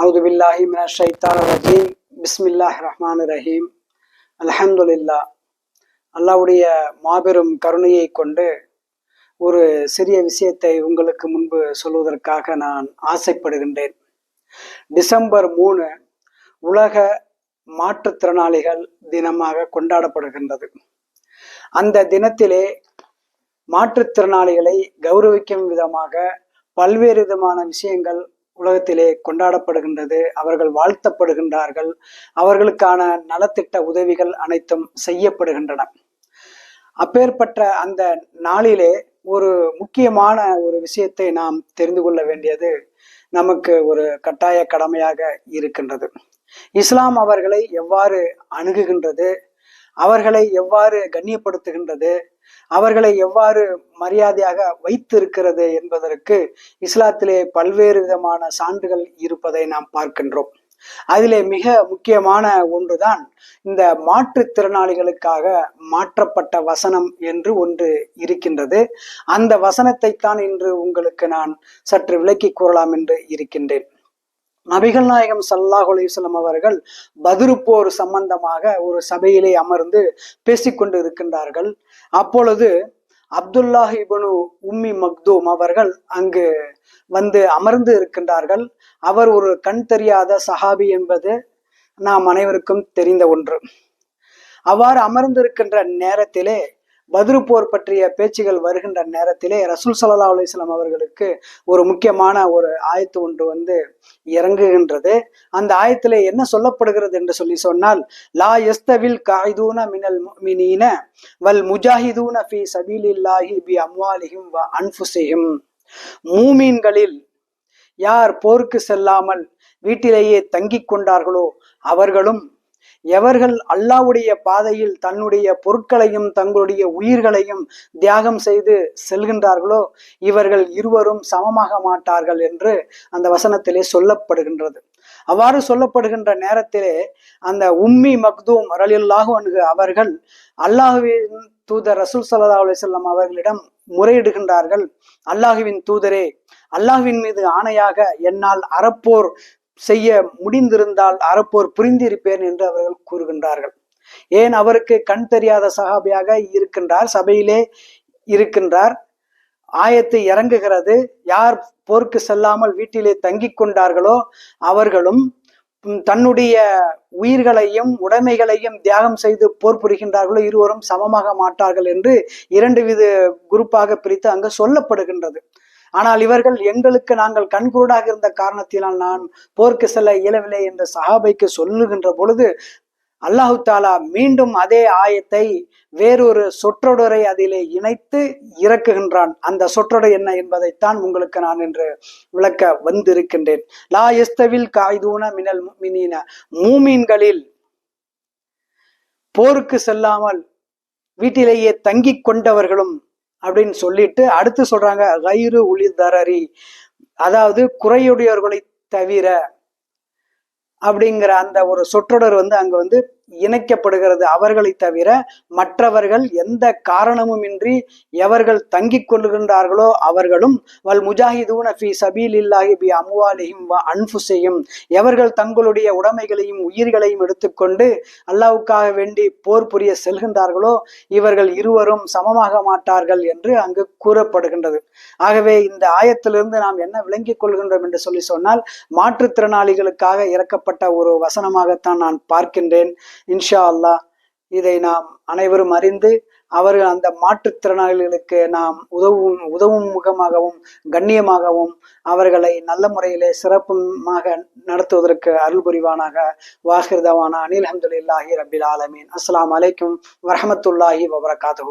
அவுது பில்லாஹி மின ஷைத்தான் ரஜீம் பிஸ்மில்லாஹ் ரஹ்மான் ரஹீம் அலஹம்துல்லா அல்லாவுடைய மாபெரும் கருணையை கொண்டு ஒரு சிறிய விஷயத்தை உங்களுக்கு முன்பு சொல்வதற்காக நான் ஆசைப்படுகின்றேன். டிசம்பர் மூணு உலக மாற்றுத்திறனாளிகள் தினமாக கொண்டாடப்படுகின்றது. அந்த தினத்திலே மாற்றுத்திறனாளிகளை கௌரவிக்கும் விதமாக பல்வேறு விதமான விஷயங்கள் உலகத்திலே கொண்டாடப்படுகின்றது அவர்கள் வாழ்த்தப்படுகின்றார்கள் அவர்களுக்கான நலத்திட்ட உதவிகள் அனைத்தும் செய்யப்படுகின்றன. அப்பேற்பட்ட அந்த நாளிலே ஒரு முக்கியமான ஒரு விஷயத்தை நாம் தெரிந்து கொள்ள வேண்டியது நமக்கு ஒரு கட்டாய கடமையாக இருக்கின்றது. இஸ்லாம் அவர்களை எவ்வாறு அணுகுகின்றது அவர்களை எவ்வாறு கண்ணியப்படுத்துகின்றது அவர்களை எவ்வாறு மரியாதையாக வைத்திருக்கிறது என்பதற்கு இஸ்லாத்திலே பல்வேறு விதமான சான்றுகள் இருப்பதை நாம் பார்க்கின்றோம். அதிலே மிக முக்கியமான ஒன்றுதான் இந்த மாற்றுத்திறனாளிகளுக்காக மாற்றப்பட்ட வசனம் என்று ஒன்று இருக்கின்றது. அந்த வசனத்தை தான் இன்று உங்களுக்கு நான் சற்று விளக்கி கூறலாம் என்று இருக்கின்றேன். நபிகள் நாயகம் சல்லாஹ் அலிஸ்லம் அவர்கள் பதிருப்போர் சம்பந்தமாக ஒரு சபையிலே அமர்ந்து பேசிக்கொண்டு இருக்கின்றார்கள் அப்பொழுது அப்துல்லாஹ் இபனு உம்மி மக்தூம் அவர்கள் அங்கு வந்து அமர்ந்து இருக்கின்றார்கள். அவர் ஒரு கண் தெரியாத சஹாபி என்பது நாம் அனைவருக்கும் தெரிந்த ஒன்று. அவ்வாறு அமர்ந்திருக்கின்ற நேரத்திலே பதிரு போர் பற்றிய பேச்சுகள் வருகின்ற நேரத்திலே ரசூல் சல்லா அலிஸ்லாம் அவர்களுக்கு ஒரு முக்கியமான ஒரு ஆயத்து ஒன்று வந்து இறங்குகின்றது. அந்த ஆயத்திலே என்ன சொல்லப்படுகிறது என்று சொல்லி சொன்னால் லா எஸ்தவில் காய்தூன மினல் மினீன வல் முஜாஹிதூன ஃபி சபீலில்லாஹி பி அம்வாலிஹிம் வ அன்ஃபுசிஹிம் மூமீன்களில் யார் போருக்கு செல்லாமல் வீட்டிலேயே தங்கிக் கொண்டார்களோ அவர்களும் எவர்கள் அல்லாவுடைய பாதையில் தன்னுடைய பொருட்களையும் தங்களுடைய உயிர்களையும் தியாகம் செய்து செல்கின்றார்களோ இவர்கள் இருவரும் சமமாக மாட்டார்கள் என்று அந்த வசனத்திலே சொல்லப்படுகின்றது. அவ்வாறு சொல்லப்படுகின்ற நேரத்திலே அந்த உம்மி மக்தூம் ரலில்லாஹு அன்கு அவர்கள் அல்லாஹுவின் தூதர் ரசூல் சல்லா அலிசல்லாம் அவர்களிடம் முறையிடுகின்றார்கள். அல்லாஹுவின் தூதரே அல்லாஹுவின் மீது ஆணையாக என்னால் அறப்போர் செய்ய முடிந்திருந்தால் அறப்போர் புரிந்திருப்பேன் என்று அவர்கள் கூறுகின்றார்கள். ஏன் அவருக்கு கண் தெரியாத சகாபியாக இருக்கின்றார்? சபையிலே இருக்கின்றார். ஆயத்து இறங்குகிறது. யார் போருக்கு செல்லாமல் வீட்டிலே தங்கி கொண்டார்களோ அவர்களும் தன்னுடைய உயிர்களையும் உடைமைகளையும் தியாகம் செய்து போர் புரிகின்றார்களோ இருவரும் சமமாக மாட்டார்கள் என்று இரண்டு வித குரூப்பாக பிரித்து அங்கு சொல்லப்படுகின்றது. ஆனால் இவர்கள் எங்களுக்கு நாங்கள் கண்குருடாக இருந்த காரணத்தினால் நான் போருக்கு செல்ல இயலவில்லை என்று சஹாபைக்கு சொல்லுகின்ற பொழுது அல்லாஹு தாலா மீண்டும் அதே ஆயத்தை வேறொரு சொற்றொடரை அதிலே இணைத்து இறக்குகின்றான். அந்த சொற்றொடர் என்ன என்பதைத்தான் உங்களுக்கு நான் என்று விளக்க வந்திருக்கின்றேன். லா எஸ்தவில் காய்தூன மினல் மினின மூமீன்களில் போருக்கு செல்லாமல் வீட்டிலேயே தங்கிக் கொண்டவர்களும் அப்படின்னு சொல்லிட்டு அடுத்து சொல்றாங்க கயிறு உளி தரரி அதாவது குறையுடையவர்களை தவிர அப்படிங்கிற அந்த ஒரு சொற்றொடர் வந்து அங்க வந்து இணைக்கப்படுகிறது. அவர்களை தவிர மற்றவர்கள் எந்த காரணமும் இன்றி எவர்கள் தங்கிக் கொள்கின்றார்களோ அவர்களும் வல் முஜாஹிதூன ஃபி சபீல் இல்லாஹி பி அமுவாலையும் வ அன்புசையும் எவர்கள் தங்களுடைய உடைமைகளையும் உயிர்களையும் எடுத்துக்கொண்டு அல்லாவுக்காக வேண்டி போர் புரிய செல்கின்றார்களோ இவர்கள் இருவரும் சமமாக மாட்டார்கள் என்று அங்கு கூறப்படுகின்றது. ஆகவே இந்த ஆயத்திலிருந்து நாம் என்ன விளங்கிக் கொள்கின்றோம் என்று சொல்லி சொன்னால் மாற்றுத்திறனாளிகளுக்காக இறக்கப்பட்ட ஒரு வசனமாகத்தான் நான் பார்க்கின்றேன். இன்ஷா அல்லாஹ் இதை நாம் அனைவரும் அறிந்து அவர்கள் அந்த மாற்றுத்திறனாளிகளுக்கு நாம் உதவும் உதவும் முகமாகவும் கண்ணியமாகவும் அவர்களை நல்ல முறையிலே சிறப்புமாக நடத்துவதற்கு அருள் புரிவானாக. வாஹிர்தவானா அனில் அஹமதுல்லாஹி ரபில் ஆலமீன். அஸ்லாம் அலைக்கும் வரமத்துல்லாஹி வபரகாத்து